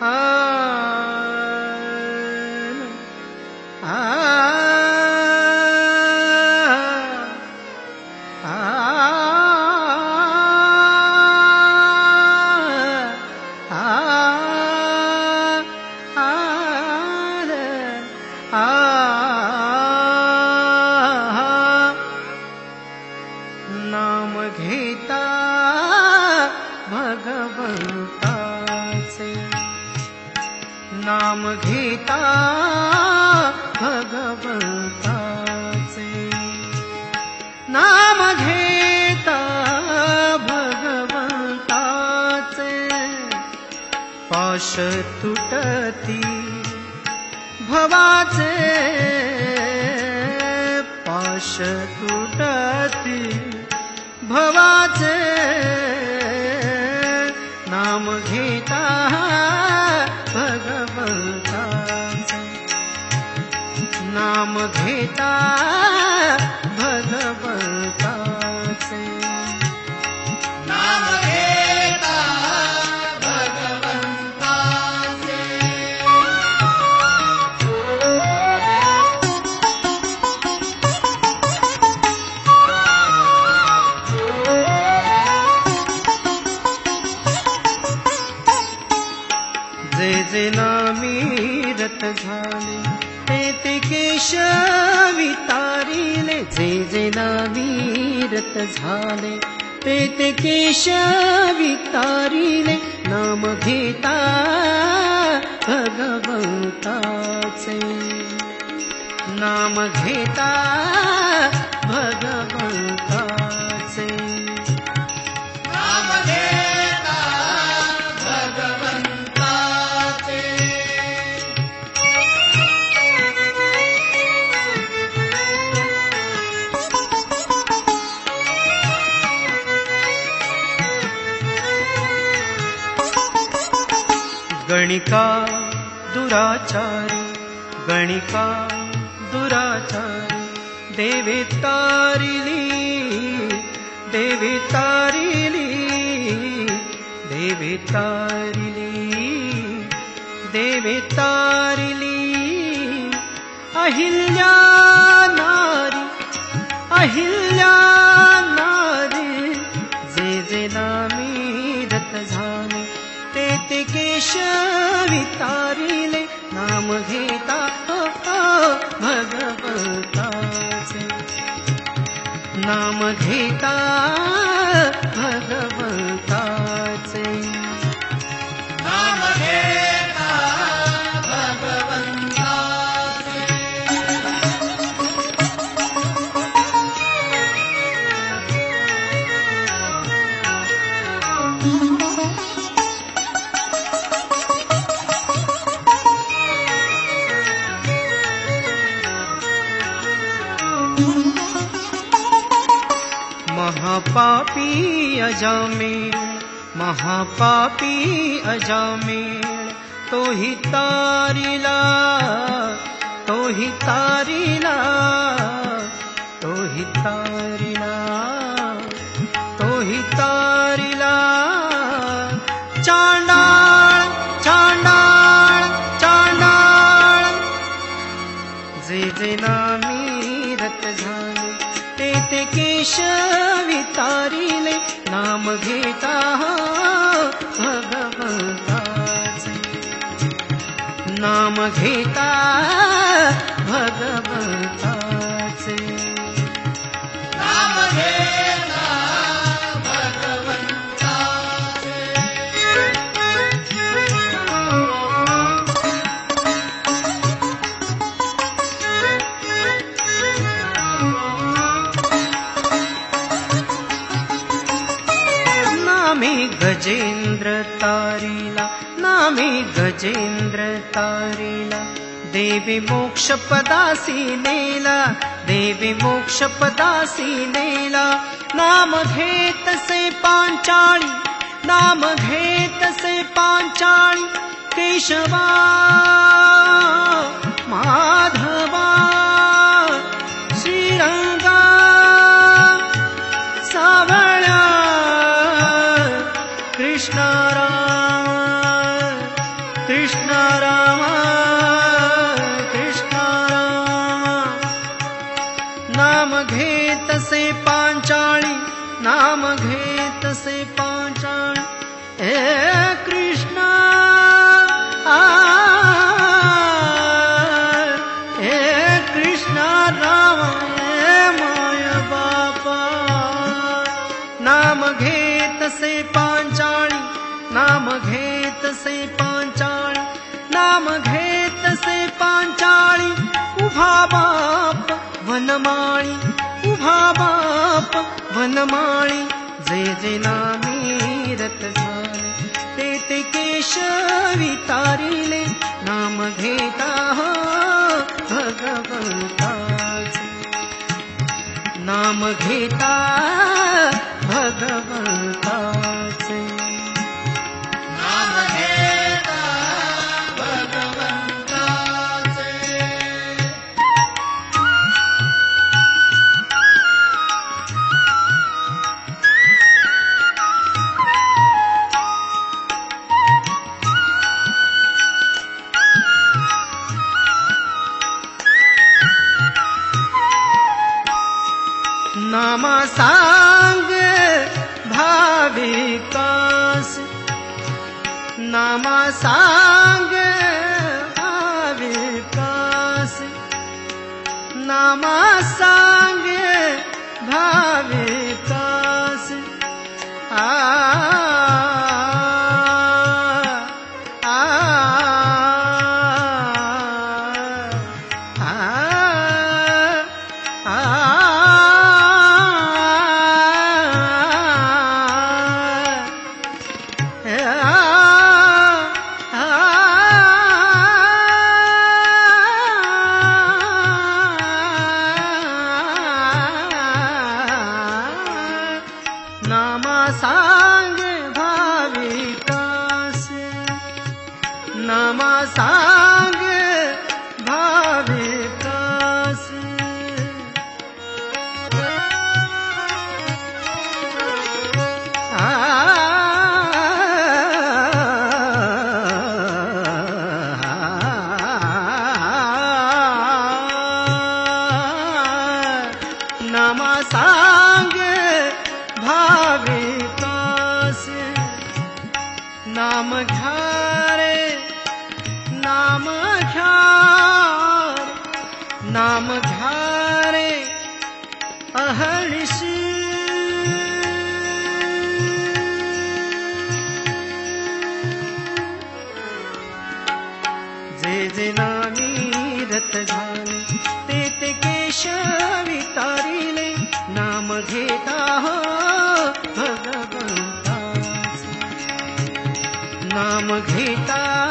啊 नाम घेता भगवताचे नाम घेता भगवताचे पाश तुटती भवाचे। पाश तुटती भवाचे। नाम घेता नाम घेता भगवताचे केशवी तारिले जे जे नामीरत झाले। ते ते केशवी तारिले नाम घेता भगवंताचे। नाम घेता गणिका दुराचारी गणिका दुराचारी, देवी तारिली देवी तारिली देवी तारिली देवी तारिली अहिल्या नारी, अहिल्या महापापी अजामेळ महापापी अजामेळ तो हि तारिला तो हि तारिला तो हि तारिला चांडाळ चांडाळ चांडाळ. जे जे नामीरत झाले ते ते केशवी तारिले नाम घेता भगवंताचे. नाम भगवंताचे गजेन्द्र तारिला देवी मोक्षपदासी नेला देवी मोक्षपदासी नेला। नाम घेत से पांचाळी नाम घेत से पांचाळी केशवा नाम घेत से पांचाली नाम घेत से पांचाली ए कृष्ण कृष्ण राम माया बापा! नाम घेत से पांचाली नाम पांचाली नाम उभा बाप वनमाळी उभा बाप वनमाळी जे जे नामी झाले ते ते केशवी तारिले नाम घेता हो भगवंताचे. नाम घेता भगवंताचे 啊。啊 नाम घ्यारे अहर्षी जे जे नामी झाले ते ते केशवी तारिले नाम घेता हो भगवंताचे नाम घेता